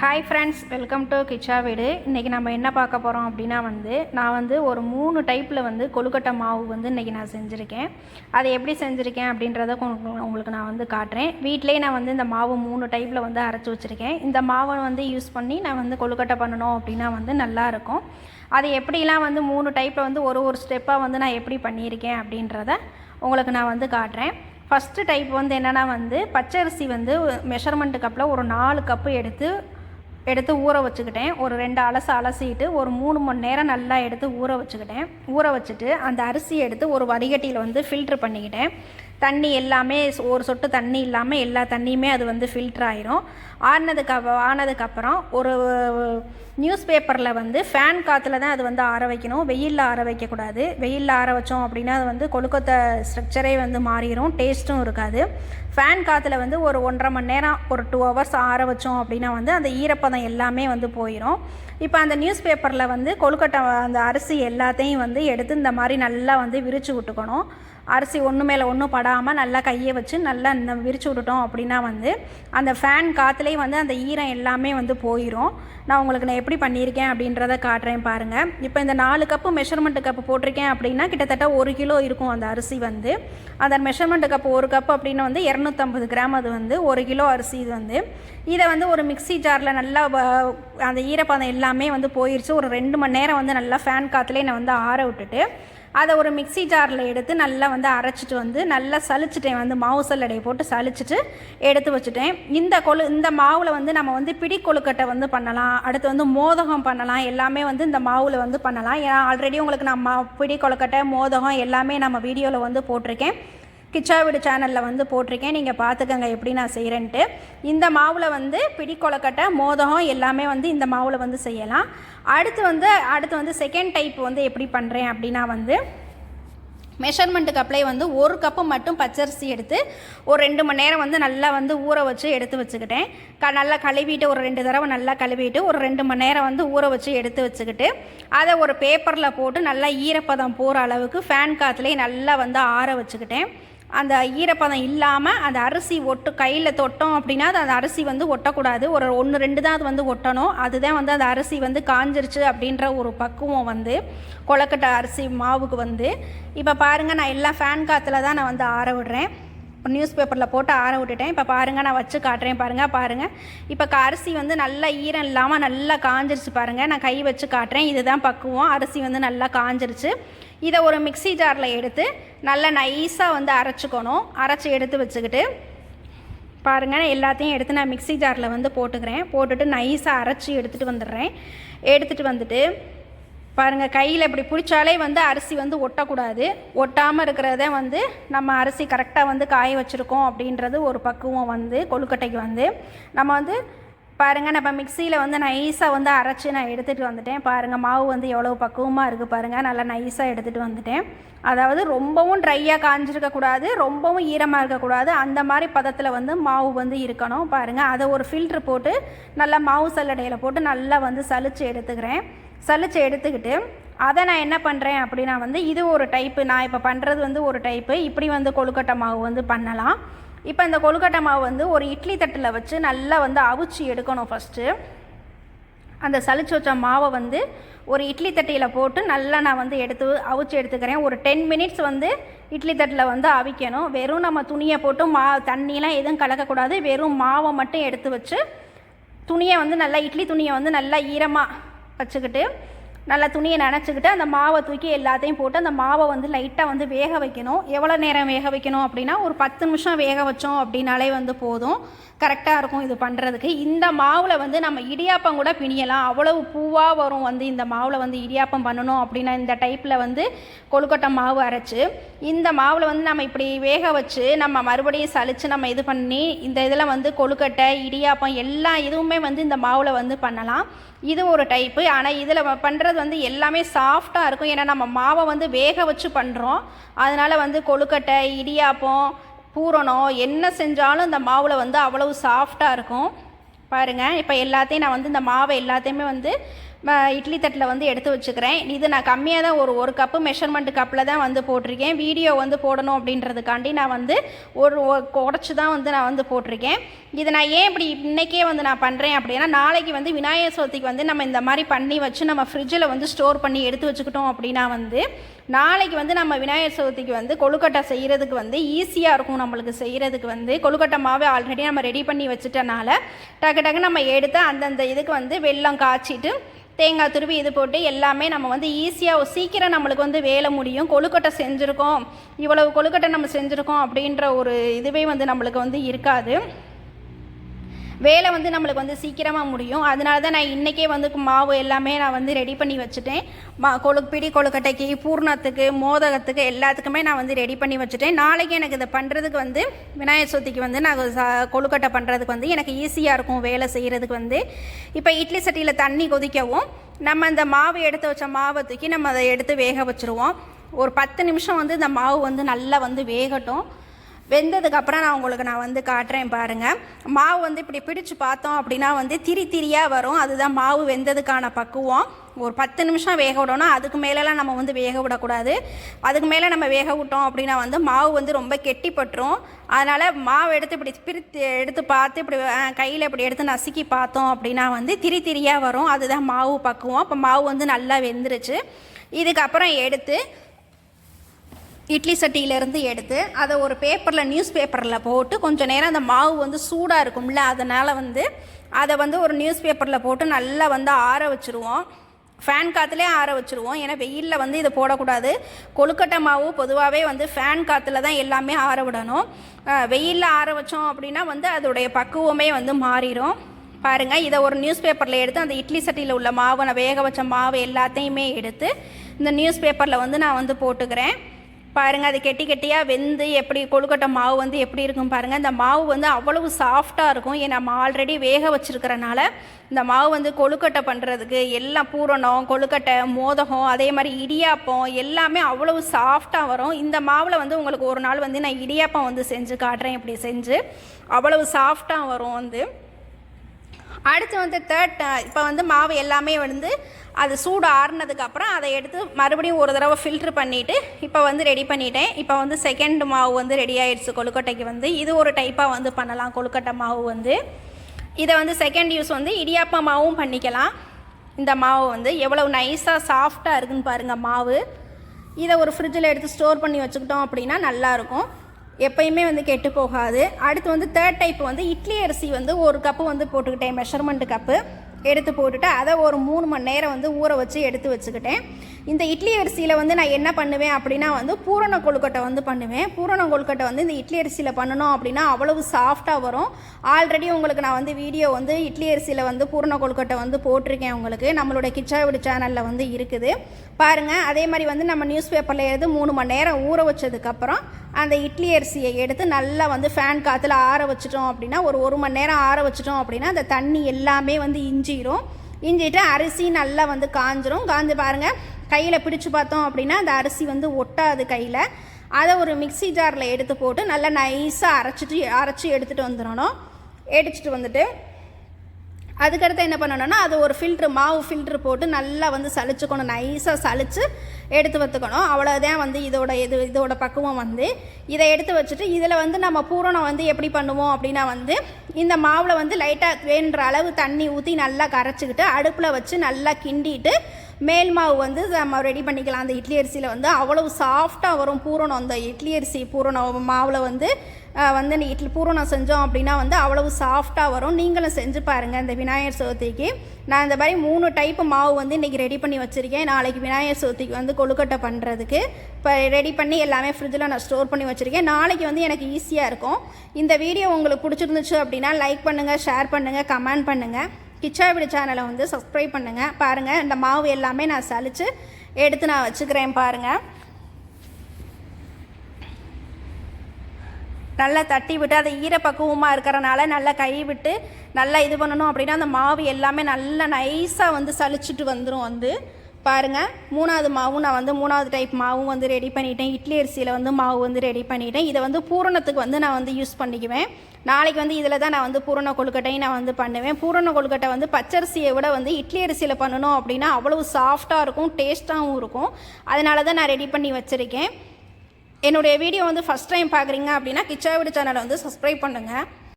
Hi friends welcome to Kichcha வீடு இன்றைக்கி நம்ம என்ன பார்க்க போகிறோம் அப்படின்னா வந்து நான் வந்து ஒரு மூணு டைப்பில் வந்து கொழுக்கட்டை மாவு வந்து இன்றைக்கி நான் செஞ்சுருக்கேன். அதை எப்படி செஞ்சுருக்கேன் அப்படின்றத உங்களுக்கு உங்களுக்கு நான் வந்து காட்டுறேன். வீட்டிலேயே நான் வந்து இந்த மாவு மூணு டைப்பில் வந்து அரைச்சி வச்சுருக்கேன். இந்த மாவை வந்து யூஸ் பண்ணி நான் வந்து கொழுக்கட்டை பண்ணணும் அப்படின்னா வந்து நல்லாயிருக்கும் அது எப்படிலாம் வந்து மூணு டைப்பில் வந்து ஒரு ஒரு ஸ்டெப்பாக வந்து நான் எப்படி பண்ணியிருக்கேன் அப்படின்றத உங்களுக்கு நான் வந்து காட்டுறேன். ஃபஸ்ட்டு டைப் வந்து என்னென்னா வந்து பச்சரிசி வந்து மெஷர்மெண்ட்டு கப்பில் ஒரு நாலு கப்பு எடுத்து எடுத்து ஊற வச்சுக்கிட்டேன். ஒரு ரெண்டு அலசு அலசிட்டு ஒரு மூணு மணி நேரம் நல்லா எடுத்து ஊற வச்சுக்கிட்டேன். ஊற வச்சுட்டு அந்த அரிசி எடுத்து ஒரு வடிகட்டியில் வந்து ஃபில்ட்ரு பண்ணிக்கிட்டேன். தண்ணி எல்லாமே ஒரு சொட்டு தண்ணி இல்லாமல் எல்லா தண்ணியுமே அது வந்து ஃபில்டர் ஆயிரும். ஆனதுக்கு ஆனதுக்கப்புறம் ஒரு நியூஸ் பேப்பரில் வந்து ஃபேன் காற்றுல தான் அது வந்து ஆற வைக்கணும். வெயிலில் ஆற வைக்கக்கூடாது. வெயிலில் ஆற வச்சோம் அப்படின்னா அது வந்து கொழுக்கத்தை ஸ்ட்ரக்சரே வந்து மாறிடும் டேஸ்ட்டும் இருக்காது. ஃபேன் காற்றுல வந்து ஒரு ஒன்றரை மணி நேரம் ஒரு டூ ஹவர்ஸ் ஆற வச்சோம் அப்படின்னா வந்து அந்த ஈரப்பதம் எல்லாமே வந்து போயிடும் இப்போ அந்த நியூஸ் பேப்பரில் வந்து கொழுக்கட்டை அந்த அரிசி எல்லாத்தையும் வந்து எடுத்து இந்த மாதிரி நல்லா வந்து விரித்து விட்டுக்கணும். அரிசி ஒன்று மேலே ஒன்றும் படாமல் நல்லா கையை வச்சு நல்லா விரிச்சு விட்டுட்டோம் அப்படின்னா வந்து அந்த ஃபேன் காற்றுலேயே வந்து அந்த ஈரம் எல்லாமே வந்து போயிடும் நான் உங்களுக்கு நான் எப்படி பண்ணியிருக்கேன் அப்படின்றத காட்டுறேன் பாருங்கள் இப்போ இந்த நாலு கப்பு மெஷர்மெண்ட் கப்பு போட்டிருக்கேன் அப்படின்னா கிட்டத்தட்ட ஒரு கிலோ இருக்கும் அந்த அரிசி வந்து. அந்த மெஷர்மெண்ட் கப்பு ஒரு கப்பு அப்படின்னு வந்து இரநூத்தம்பது கிராம். அது வந்து ஒரு கிலோ அரிசி இது வந்து. இதை வந்து ஒரு மிக்சி ஜாரில் நல்லா அந்த ஈரப்பதம் எல்லாமே வந்து போயிடுச்சு ஒரு ரெண்டு மணி நேரம் வந்து நல்லா ஃபேன் காற்றுலேயே நான் வந்து ஆற விட்டுட்டு அதை ஒரு மிக்சி ஜாரில் எடுத்து நல்லா வந்து அரைச்சிட்டு வந்து நல்லா சலிச்சிட்டேன் வந்து மாவு சல்லடையை போட்டு சலிச்சிட்டு எடுத்து வச்சுட்டேன். இந்த கொழு இந்த மாவில் வந்து நம்ம வந்து பிடி கொழுக்கட்டை வந்து பண்ணலாம். அடுத்து வந்து மோதகம் பண்ணலாம். எல்லாமே வந்து இந்த மாவில் வந்து பண்ணலாம். ஏன்னா ஆல்ரெடி உங்களுக்கு நான் மா பிடி கொழுக்கட்டை மோதகம் எல்லாமே நம்ம வீடியோவில் வந்து போட்டிருக்கேன். கிச்சா வீடு சேனலில் வந்து போட்டிருக்கேன். நீங்கள் பார்த்துக்கங்க எப்படி நான் செய்கிறேன்ட்டு இந்த மாவில் வந்து பிடி கொலக்கட்டை மோதகம் எல்லாமே வந்து இந்த மாவில் வந்து செய்யலாம். அடுத்து வந்து அடுத்து வந்து செகண்ட் டைப் வந்து எப்படி பண்ணுறேன் அப்படின்னா வந்து மெஷர்மெண்ட்டுக்கு அப்ளை வந்து ஒரு கப்பு மட்டும் பச்சரிசி எடுத்து ஒரு ரெண்டு மணி நேரம் வந்து நல்லா வந்து ஊற வச்சு எடுத்து வச்சுக்கிட்டேன். க நல்லா கழுவிட்டு ஒரு ரெண்டு தடவை நல்லா கழுவிட்டு ஒரு ரெண்டு மணி நேரம் வந்து ஊற வச்சு எடுத்து வச்சுக்கிட்டு அதை ஒரு பேப்பரில் போட்டு நல்லா ஈரப்பதம் போகிற அளவுக்கு ஃபேன் காற்றுலேயே நல்லா வந்து ஆற வச்சுக்கிட்டேன். அந்த ஈரப்பதம் இல்லாமல் அந்த அரிசி ஒட்டு கையில் தொட்டோம் அப்படின்னா அது அந்த அரிசி வந்து ஒட்டக்கூடாது. ஒரு ஒன்று ரெண்டு தான் அது வந்து ஒட்டணும். அதுதான் வந்து அந்த அரிசி வந்து காஞ்சிருச்சு அப்படின்ற ஒரு பக்குவம் வந்து கொழக்கட்டை அரிசி மாவுக்கு வந்து. இப்போ பாருங்கள் நான் எல்லாம் ஃபேன் காற்றுல தான் நான் வந்து ஆற விடுறேன். நியூஸ் பேப்பரில் போட்டு ஆற விட்டுட்டேன். இப்போ பாருங்கள் நான் வச்சு காட்டுறேன் பாருங்கள் பாருங்கள் இப்போ க அரிசி வந்து நல்லா ஈரம் இல்லாமல் நல்லா காஞ்சிருச்சு பாருங்கள் நான் கை வச்சு காட்டுறேன். இதுதான் பக்குவம். அரிசி வந்து நல்லா காஞ்சிருச்சு. இதை ஒரு மிக்சி ஜாரில் எடுத்து நல்லா நைஸாக வந்து அரைச்சிக்கணும். அரைச்சி எடுத்து வச்சுக்கிட்டு பாருங்கள் எல்லாத்தையும் எடுத்து நான் மிக்சி ஜாரில் வந்து போட்டுக்கிறேன். போட்டுட்டு நைஸாக அரைச்சி எடுத்துகிட்டு வந்துடுறேன். எடுத்துகிட்டு வந்துட்டு பாருங்கள் கையில் இப்படி பிடிச்சாலே வந்து அரிசி வந்து ஒட்டக்கூடாது. ஒட்டாமல் இருக்கிறத வந்து நம்ம அரிசி கரெக்டாக வந்து காய வச்சுருக்கோம் அப்படின்றது ஒரு பக்குவம் வந்து கொழுக்கட்டைக்கு வந்து. நம்ம வந்து பாருங்கள் நம்ம மிக்சியில் வந்து நைஸாக வந்து அரைச்சி நான் எடுத்துகிட்டு வந்துட்டேன். பாருங்கள் மாவு வந்து எவ்வளோ பக்குவமாக இருக்குது பாருங்கள் நல்லா நைஸாக எடுத்துகிட்டு வந்துட்டேன். அதாவது ரொம்பவும் ட்ரையாக காஞ்சிருக்கக்கூடாது ரொம்பவும் ஈரமாக இருக்கக்கூடாது அந்த மாதிரி பதத்தில் வந்து மாவு வந்து இருக்கணும் பாருங்கள் அதை ஒரு ஃபில்ட்ரு போட்டு நல்லா மாவு சல்லடையில் போட்டு நல்லா வந்து சலித்து எடுத்துக்கிறேன். சலிச்சு எடுத்துக்கிட்டு அதை நான் என்ன பண்ணுறேன் அப்படின்னா வந்து இது ஒரு டைப்பு நான் இப்போ பண்ணுறது வந்து ஒரு டைப்பு இப்படி வந்து கொழுக்கட்டை மாவு வந்து பண்ணலாம். இப்போ இந்த கொழுக்கட்டை மாவு வந்து ஒரு இட்லி தட்டில் வச்சு நல்லா வந்து அவிச்சு எடுக்கணும் ஃபஸ்ட்டு அந்த சளிச்சு வச்ச மாவை வந்து ஒரு இட்லி தட்டியில் போட்டு நல்லா நான் வந்து எடுத்து அவிச்சு எடுத்துக்கிறேன். ஒரு டென் மினிட்ஸ் வந்து இட்லி தட்டில் வந்து அவிக்கணும். வெறும் நம்ம துணியை போட்டு மா தண்ணியெலாம் எதுவும் கலக்கக்கூடாது. வெறும் மாவை மட்டும் எடுத்து வச்சு துணியை வந்து நல்லா இட்லி துணியை வந்து நல்லா ஈரமாக வச்சுக்கிட்டு நல்லா துணியை நினச்சிக்கிட்டு அந்த மாவை தூக்கி எல்லாத்தையும் போட்டு அந்த மாவை வந்து லைட்டாக வந்து வேக வைக்கணும். எவ்வளோ நேரம் வேக வைக்கணும் அப்படின்னா ஒரு பத்து நிமிஷம் வேக வச்சோம் அப்படின்னாலே வந்து போதும். கரெக்டாக இருக்கும் இது பண்ணுறதுக்கு இந்த மாவில் வந்து நம்ம இடியாப்பம் கூட பிணியலாம். அவ்வளவு பூவாக வரும் வந்து இந்த மாவில் வந்து இடியாப்பம் பண்ணணும் அப்படின்னா இந்த டைப்பில் வந்து கொழுக்கட்டை மாவு அரைச்சி இந்த மாவில் வந்து நம்ம இப்படி வேக வச்சு நம்ம மறுபடியும் சலித்து நம்ம இது பண்ணி இந்த இதில் வந்து கொழுக்கட்டை இடியாப்பம் எல்லா இதுவுமே வந்து இந்த மாவில் வந்து பண்ணலாம். இது ஒரு டைப்பு ஆனால் இதில் பண்ணுறது வந்து எல்லாமே சாஃப்டாக இருக்கும். ஏன்னா நம்ம மாவை வந்து வேக வச்சு பண்ணுறோம் அதனால் வந்து கொழுக்கட்டை இடியாப்பம் பூரணம் என்ன செஞ்சாலும் இந்த மாவில் வந்து அவ்வளவு சாஃப்டாக இருக்கும். பாருங்கள் இப்போ எல்லாத்தையும் நான் வந்து இந்த மாவை எல்லாத்தையுமே வந்து இட்லி தட்டில் வந்து எடுத்து வச்சுக்கிறேன். இது நான் கம்மியாக தான் ஒரு ஒரு கப்பு மெஷர்மெண்ட் கப்பில் தான் வந்து போட்டிருக்கேன். வீடியோ வந்து போடணும் அப்படின்றதுக்காண்டி நான் வந்து ஒரு குறைச்சி தான் வந்து நான் வந்து போட்டிருக்கேன். இது நான் ஏன் இப்படி இன்றைக்கே வந்து நான் பண்ணுறேன் அப்படின்னா நாளைக்கு வந்து விநாயகர் சதுர்த்திக்கு வந்து நம்ம இந்த மாதிரி பண்ணி வச்சு நம்ம ஃப்ரிட்ஜில் வந்து ஸ்டோர் பண்ணி எடுத்து வச்சுக்கிட்டோம் அப்படின்னா வந்து நாளைக்கு வந்து நம்ம விநாயகர் சதுர்த்திக்கு வந்து கொழுக்கட்டை செய்கிறதுக்கு வந்து ஈஸியாக இருக்கும் நம்மளுக்கு செய்கிறதுக்கு வந்து. கொழுக்கட்டை மாவு ஆல்ரெடி நம்ம ரெடி பண்ணி வச்சுட்டனால டக்கு டக்கு நம்ம எடுத்து அந்தந்த இதுக்கு வந்து வெள்ளம் காய்ச்சிட்டு தேங்காய் துருவி இது போட்டு எல்லாமே நம்ம வந்து ஈஸியாக சீக்கிரம் நம்மளுக்கு வந்து வேலை முடியும். கொழுக்கட்டை செஞ்சுருக்கோம். இவ்வளவு கொழுக்கட்டை நம்ம செஞ்சுருக்கோம் அப்படின்ற ஒரு இதுவே வந்து நம்மளுக்கு வந்து இருக்காது. வேலை வந்து நம்மளுக்கு வந்து சீக்கிரமாக முடியும். அதனால தான் நான் இன்றைக்கே வந்து மாவு எல்லாமே நான் வந்து ரெடி பண்ணி வச்சுட்டேன். மா கொழு பிடி கொழுக்கட்டைக்கு பூர்ணத்துக்கு மோதகத்துக்கு எல்லாத்துக்குமே நான் வந்து ரெடி பண்ணி வச்சுட்டேன். நாளைக்கு எனக்கு இதை பண்ணுறதுக்கு வந்து விநாயகர் சதுர்த்திக்கு வந்து நான் கொழுக்கட்டை பண்ணுறதுக்கு வந்து எனக்கு ஈஸியாக இருக்கும் வேலை செய்கிறதுக்கு வந்து. இப்போ இட்லி சட்டியில் தண்ணி கொதிக்கவும் நம்ம அந்த மாவு எடுத்து வச்ச மாவை தூக்கி நம்ம அதை எடுத்து வேக வச்சுருவோம். ஒரு பத்து நிமிஷம் வந்து இந்த மாவு வந்து நல்லா வந்து வேகட்டும். வெந்ததுக்கப்புறம் நான் உங்களுக்கு நான் வந்து காட்டுறேன் பாருங்கள் மாவு வந்து இப்படி பிடிச்சு பார்த்தோம் அப்படின்னா வந்து திரி திரியாக வரும். அதுதான் மாவு வெந்ததுக்கான பக்குவம். ஒரு பத்து நிமிஷம் வேக விடணும் அதுக்கு மேலெலாம் நம்ம வந்து வேக விடக்கூடாது. அதுக்கு மேலே நம்ம வேக விட்டோம் அப்படின்னா வந்து மாவு வந்து ரொம்ப கெட்டிப்பட்டுரும் அதனால் மாவு எடுத்து இப்படி பிரித்து எடுத்து பார்த்து இப்படி கையில் இப்படி எடுத்து நசுக்கி பார்த்தோம் அப்படின்னா வந்து திரி திரியாக வரும். அதுதான் மாவு பக்குவம். இப்போ மாவு வந்து நல்லா வெந்துருச்சு. இதுக்கப்புறம் எடுத்து இட்லி சட்டியிலேருந்து எடுத்து அதை ஒரு பேப்பரில் நியூஸ் பேப்பரில் போட்டு கொஞ்சம் நேரம் அந்த மாவு வந்து சூடாக இருக்கும்ல அதனால் வந்து அதை வந்து ஒரு நியூஸ் பேப்பரில் போட்டு நல்லா வந்து ஆற வச்சுருவோம். ஃபேன் காற்றுலேயே ஆற வச்சுருவோம். ஏன்னா வெயிலில் வந்து இதை போடக்கூடாது. கொழுக்கட்டை மாவு பொதுவாகவே வந்து ஃபேன் காற்றுல தான் எல்லாமே ஆற விடணும். வெயிலில் ஆற வச்சோம் அப்படின்னா வந்து அதோடைய பக்குவமே வந்து மாறிடும் பாருங்கள் இதை ஒரு நியூஸ் பேப்பரில் எடுத்து அந்த இட்லி சட்டியில் உள்ள மாவை நான் வேக வச்ச மாவு எல்லாத்தையுமே எடுத்து இந்த நியூஸ் பேப்பரில் வந்து நான் வந்து போட்டுக்கிறேன். பாருங்கள் அது கெட்டி கெட்டியாக வெந்து எப்படி கொழுக்கட்டை மாவு வந்து எப்படி இருக்கும் பாருங்கள் இந்த மாவு வந்து அவ்வளவு சாஃப்டாக இருக்கும். ஏன் நம்ம ஆல்ரெடி வேக வச்சிருக்கறனால இந்த மாவு வந்து கொழுக்கட்டை பண்ணுறதுக்கு எல்லாம் பூரணம் கொழுக்கட்டை மோதகம் அதே மாதிரி இடியாப்பம் எல்லாமே அவ்வளவு சாஃப்டாக வரும். இந்த மாவில் வந்து உங்களுக்கு ஒரு நாள் வந்து நான் இடியாப்பம் வந்து செஞ்சு காட்டுறேன் இப்படி செஞ்சு. அவ்வளவு சாஃப்டாக வரும் வந்து. அடுத்து வந்து தேர்ட் இப்போ வந்து மாவு எல்லாமே வந்து அது சூடு ஆறுனதுக்கப்புறம் அதை எடுத்து மறுபடியும் ஒரு தடவை ஃபில்ட்ரு பண்ணிவிட்டு இப்போ வந்து ரெடி பண்ணிட்டேன். இப்போ வந்து செகண்ட் மாவு வந்து ரெடி ஆயிடுச்சு கொழுக்கட்டைக்கு வந்து. இது ஒரு டைப்பாக வந்து பண்ணலாம் கொழுக்கட்டை மாவு வந்து. இதை வந்து செகண்ட் யூஸ் வந்து இடியாப்ப மாவும் பண்ணிக்கலாம். இந்த மாவு வந்து எவ்வளவு நைஸாக சாஃப்டாக இருக்குன்னு பாருங்கள் மாவு. இதை ஒரு ஃப்ரிட்ஜில் எடுத்து ஸ்டோர் பண்ணி வச்சுக்கிட்டோம் அப்படின்னா நல்லாயிருக்கும் எப்பயுமே வந்து கெட்டு போகாது. அடுத்து வந்து தேர்ட் டைப் வந்து இட்லி அரிசி வந்து ஒரு கப்பு வந்து போட்டுக்கிட்டேன் மெஷர்மெண்ட் கப்பு எடுத்து போட்டுட்டு அதை ஒரு மூணு மணி நேரம் வந்து ஊற வச்சு எடுத்து வச்சுக்கிட்டேன். இந்த இட்லி அரிசியில் வந்து நான் என்ன பண்ணுவேன் அப்படின்னா வந்து பூரண கொழுக்கட்டை வந்து பண்ணுவேன். பூரண கொழுக்கட்டை வந்து இந்த இட்லி அரிசியில் பண்ணணும் அப்படின்னா அவ்வளவு சாஃப்டாக வரும். ஆல்ரெடி உங்களுக்கு நான் வந்து வீடியோ வந்து இட்லி அரிசியில் வந்து பூரண கொழுக்கட்டை வந்து போட்டிருக்கேன் உங்களுக்கு. நம்மளோட கிச்சாவிடு சேனலில் வந்து இருக்குது. பாருங்கள் அதே மாதிரி வந்து நம்ம நியூஸ் பேப்பரில் எழுது மூணு மணி நேரம் ஊற வச்சதுக்கப்புறம் அந்த இட்லி அரிசியை எடுத்து நல்லா வந்து ஃபேன் காற்றுல ஆற வச்சிட்டோம் அப்படின்னா ஒரு ஒரு மணி நேரம் ஆற வச்சிட்டோம் அப்படின்னா அந்த தண்ணி எல்லாமே வந்து இஞ்சிடும் இஞ்சிட்டு அரிசி நல்லா வந்து காஞ்சிரும். காஞ்சு பாருங்கள் கையில் பிடிச்சு பார்த்தோம் அப்படின்னா அந்த அரிசி வந்து ஒட்டாது கையில். அதை ஒரு மிக்ஸி ஜாரில் எடுத்து போட்டு நல்லா நைஸாக அரைச்சிட்டு அரைச்சி எடுத்துகிட்டு வந்துடணும். எடுத்துகிட்டு வந்துட்டு அதுக்கடுத்து என்ன பண்ணணும்னா அது ஒரு ஃபில்ட்ரு மாவு ஃபில்ட்ரு போட்டு நல்லா வந்து சலிச்சுக்கணும் நைஸாக சளிச்சு எடுத்து வச்சுக்கணும் அவ்வளோதான் வந்து இதோட இது இதோட பக்குவம் வந்து. இதை எடுத்து வச்சுட்டு இதில் வந்து நம்ம பூரணம் வந்து எப்படி பண்ணுவோம் அப்படின்னா வந்து இந்த மாவில் வந்து லைட்டாக வேணுன்ற அளவு தண்ணி ஊற்றி நல்லா கரைச்சிக்கிட்டு அடுப்பில் வச்சு நல்லா கிண்டிட்டு மேல் மாவு வந்து நம்ம ரெடி பண்ணிக்கலாம். அந்த இட்லி அரிசியில் வந்து அவ்வளவு சாஃப்டாக வரும் பூரணம். அந்த இட்லி அரிசி பூரணம் மாவில் வந்து வந்து நீட்டில் இட்லி பூரணம் செஞ்சோம் அப்படின்னா வந்து அவ்வளவு சாஃப்டாக வரும். நீங்களும் செஞ்சு பாருங்கள் இந்த விநாயகர் சதுர்த்திக்கு. நான் இந்த மாதிரி மூணு டைப்பு மாவு வந்து இன்றைக்கி ரெடி பண்ணி வச்சுருக்கேன். நாளைக்கு விநாயகர் சதுர்த்திக்கு வந்து கொழுக்கட்டை பண்ணுறதுக்கு இப்போ ரெடி பண்ணி எல்லாமே ஃப்ரிட்ஜில் நான் ஸ்டோர் பண்ணி வச்சுருக்கேன். நாளைக்கு வந்து எனக்கு ஈஸியாக இருக்கும். இந்த வீடியோ உங்களுக்கு பிடிச்சிருந்துச்சு அப்படின்னா லைக் பண்ணுங்கள் ஷேர் பண்ணுங்கள் கமெண்ட் பண்ணுங்கள் கிச்சா வீடு சேனலை வந்து சப்ஸ்கிரைப் பண்ணுங்கள் பாருங்கள் இந்த மாவு எல்லாமே நான் சலித்து எடுத்து நான் வச்சுக்கிறேன் பாருங்கள் நல்லா தட்டி விட்டு அதை ஈரப்பக்குவமாக இருக்கிறனால நல்லா கை விட்டு நல்லா இது பண்ணணும் அப்படின்னா அந்த மாவு எல்லாமே நல்லா நைஸாக வந்து சளிச்சிட்டு வந்துடும் வந்து. பாருங்கள் மூணாவது மாவும் நான் வந்து மூணாவது டைப் மாவும் வந்து ரெடி பண்ணிட்டேன். இட்லி அரிசியில் வந்து மாவு வந்து ரெடி பண்ணிட்டேன். இதை வந்து பூரணத்துக்கு வந்து நான் வந்து யூஸ் பண்ணிக்குவேன். நாளைக்கு வந்து இதில் தான் நான் வந்து பூரண கொழுக்கட்டையும் நான் வந்து பண்ணுவேன். பூரண கொழுக்கட்டை வந்து பச்சரிசியை விட வந்து இட்லி அரிசியில் பண்ணணும் அப்படின்னா அவ்வளவு சாஃப்டாக இருக்கும் டேஸ்ட்டாகவும் இருக்கும். அதனால தான் நான் ரெடி பண்ணி வச்சுருக்கேன். என்னுடைய வீடியோ வந்து ஃபஸ்ட் டைம் பார்க்குறீங்க அப்படின்னா கிச்சா வீடு சேனலை வந்து சப்ஸ்கிரைப் பண்ணுங்கள்